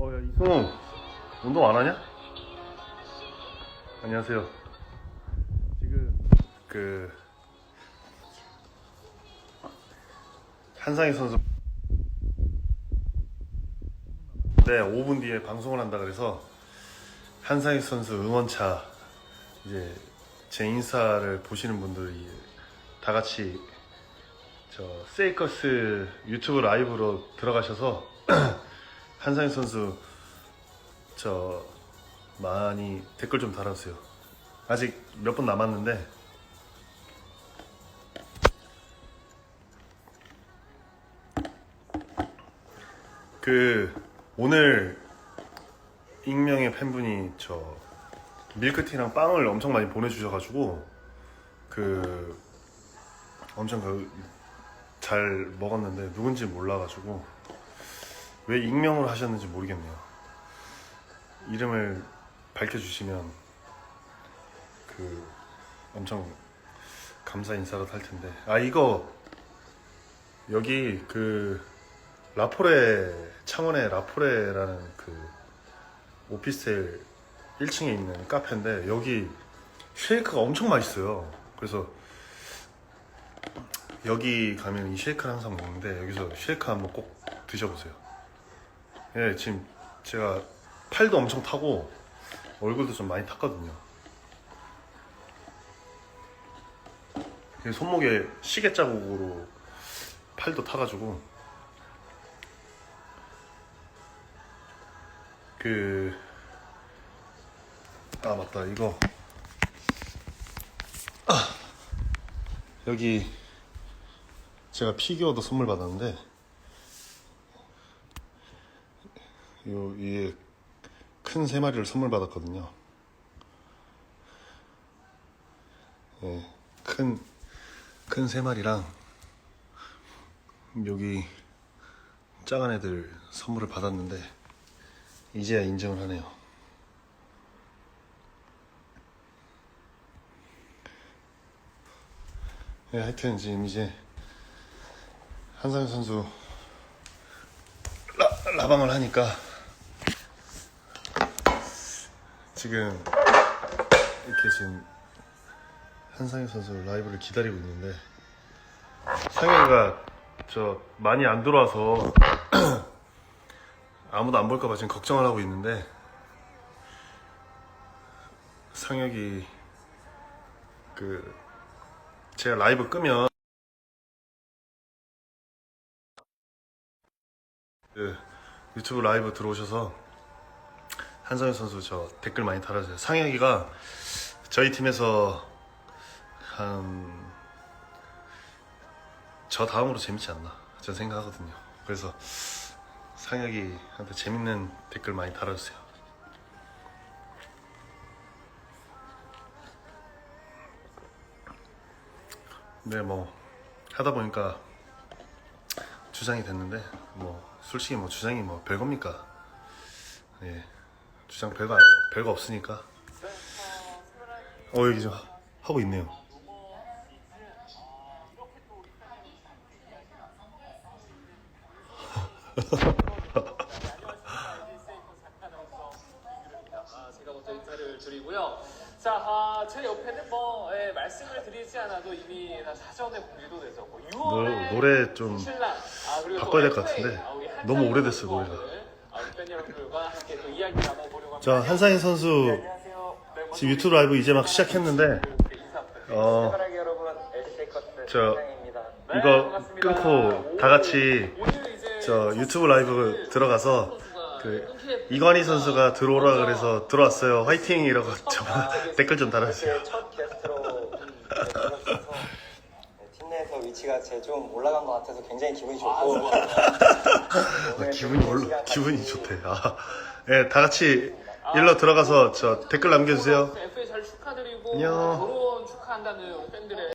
어, 야, 이승우, 운동 안 하냐? 안녕하세요. 지금, 그, 한상희 선수. 네, 5분 뒤에 방송을 한다 그래서, 한상희 선수 응원차, 이제, 제 인사를 보시는 분들이 다 같이, 저, 세이커스 유튜브 라이브로 들어가셔서, 한상희 선수 저 많이 댓글 좀 달아주세요. 아직 몇 분 남았는데 그 오늘 익명의 팬분이 저 밀크티랑 빵을 엄청 많이 보내주셔가지고 그 엄청 그 잘 먹었는데 누군지 몰라가지고 왜 익명으로 하셨는지 모르겠네요. 이름을 밝혀주시면 그 엄청 감사 인사를 할 텐데 아 이거 여기 그 라포레 창원의 라포레라는 그 오피스텔 1층에 있는 카페인데 여기 쉐이크가 엄청 맛있어요. 그래서 여기 가면 이 쉐이크를 항상 먹는데 여기서 쉐이크 한번 꼭 드셔보세요. 예, 지금 제가 팔도 엄청 타고 얼굴도 좀 많이 탔거든요. 이 손목에 시계 자국으로 팔도 타가지고 그 아 맞다. 이거. 아, 여기 제가 피규어도 선물 받았는데 요 위에 큰 세 마리를 선물 받았거든요. 예, 큰, 큰 세 마리랑 여기 작은 애들 선물을 받았는데 이제야 인정을 하네요. 예, 하여튼 지금 이제 한상현 선수 라, 라방을 하니까 지금 이렇게 지금 한상희 선수 라이브를 기다리고 있는데 상혁이가 저 많이 안 들어와서 아무도 안 볼까봐 지금 걱정을 하고 있는데 상혁이 그 제가 라이브 끄면 그 유튜브 라이브 들어오셔서 한성현 선수 저 댓글 많이 달아주세요. 상혁이가 저희 팀에서 한 저 다음으로 재밌지 않나 저는 생각하거든요. 그래서 상혁이한테 재밌는 댓글 많이 달아주세요. 네, 뭐 하다 보니까 주장이 됐는데 뭐 솔직히 뭐 주장이 뭐 별겁니까? 예, 주장 별거 별거 없으니까. 어 여기 좀 하- 하고 있네요. 아, 제가 먼저 인사를 드리고요. 자, 아, 제 옆에는 뭐 예, 말씀을 드리지 않아도 이미 다 사전에 공개도 됐었고 6월에 노- 노래 좀 신랑 아, 그리고 또 바꿔야 될것 FA, 같은데. 아, 우리 너무 오래됐어요, 선수와 노래가. 오늘, 아, 우리 팬 여러분들과 함께 또 이야기 나눠보려고 합니다. 자 한상희 선수 지금 유튜브 라이브 이제 막 시작했는데. 어 저- 이거. 끊고 다 같이 저 유튜브 라이브 들어가서 그 이관희 선수가 들어오라 그래서 들어왔어요. 화이팅 이라고 저 댓글 좀 달아주세요. 위치가 제 좀 올라간 것 같아서 굉장히 기분이 좋고 오늘 아, 기분이 또 올라, 기분이 좋대. 아, 예, 다 같이 일로 들어가서 저 댓글 남겨주세요. FA 잘 축하드리고 안녕. 결혼 축하한다는 우리 팬들의